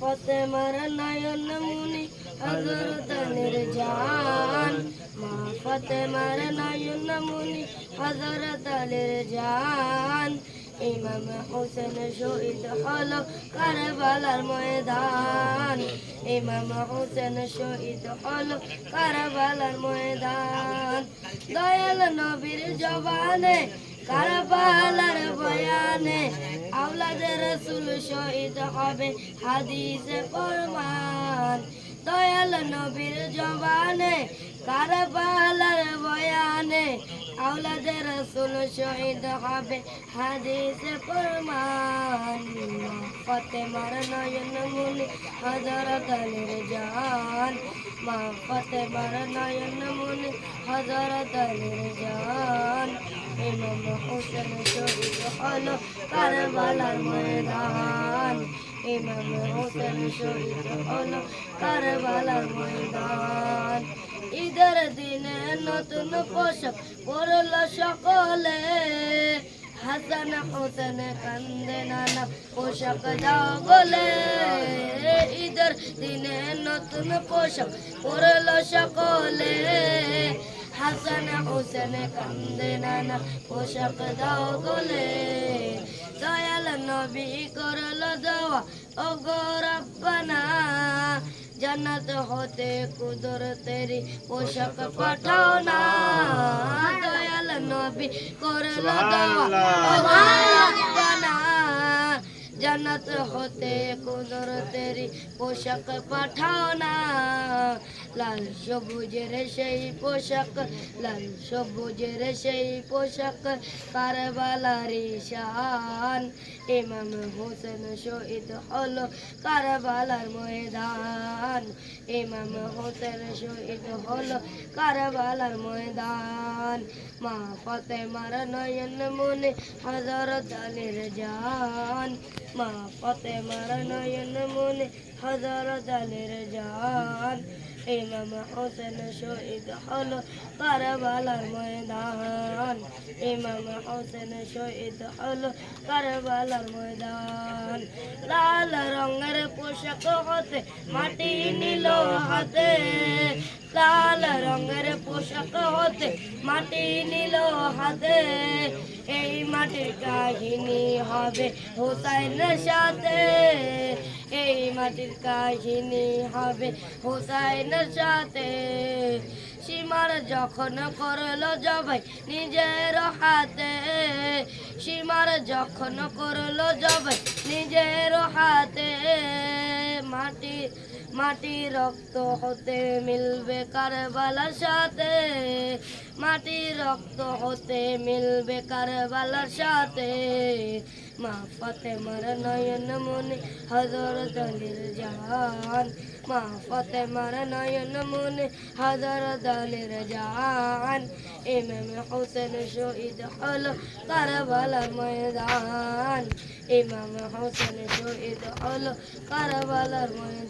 ফতেমার নয়ন মুনি হজরত নির্জান মা ফতেমার নয়ন মুনি হজরত নির্জান ইমাম হোসেন শহীদ হলো কারবালার ময়দান। ইমাম হোসেন শহীদ হলো কারবালার ময়দান। দয়াল নবীর জবানে কারবালার বয়ানে আওলাদের রসুল শহীদ হবে হাদিসে ফরমান দয়াল নবীর জবানে, কারবালার বয়ানে আওলাদের রসুল শহীদ হবে হাদিসে ফরমান ফতেমার নয়ন মুনি হজরত আলীর জান মা ফতেমার নয়ন মুনি হজরত আলীর জান ইমাম হোসেন শহীদ হলো কারবালার ময়দান ইমাম হোসেন শহীদ হলো কারবালার ময়দান ঈদের দিনে নতুন পোশাক পরল সকলে হাসান হোসেন কান্দে নানা পোশাক দাও বলে ঈদের দিনে নতুন পোশাক পরল সকলে হাসান হোসেন কান্দে নানা পোশাক দাও গলে দয়াল নবী করল দেওয়া ও গৌরব্বানা জান্নাত হতে কুদর তেরি পোশাক পাঠাও না দয়াল নবী করল দেওয়া জান্নাত হতে কুদর তেরি পোশাক পাঠাও না লাল সবুজের সেই পোশাক, লাল সবুজের সেই পোশাক, কারবালারি শান। ইমাম হোসেন শহীদ হলো কারবালার ময়দান। ইমাম হোসেন শহীদ হলো কারবালার ময়দান। মা ফতেমার নয়ন মনে হজরত আলীর জান। মা ফতেমার নয়ন মনে হজরত আলীর জান। ইমাম হোসেন শহীদ হলো কারবালার ময়দান। ইমাম হোসেন শহীদ হলো কারবালার ময়দান। লাল রঙের পোশাক হতে মাটি নিল হাতে। লাল রঙের পোশাক হতে মাটি নিল হাতে। এই মাটির কাহিনী হবে হোসাইনের সাথে। এই মাটির কাহিনী হবে হোসাইনের সাথে। সীমার যখন করল জবাই নিজের হাতে। সীমার যখন করল জবাই নিজের হাতে। মাটি মাটি রক্ত হতে মিলবে কারবালার সাথে। মাটি রক্ত হতে মিলবে কারবালার সাথে। মা ফতেমার নয়ন মনে হজরত আলীর জান মা ফতেমার নয়ন মনে হজরত আলীর জান ইমাম হোসেন শহীদ হলো কারবালার ময়দান। ইমাম হোসেন শহীদ হলো কারবালার ময়দান।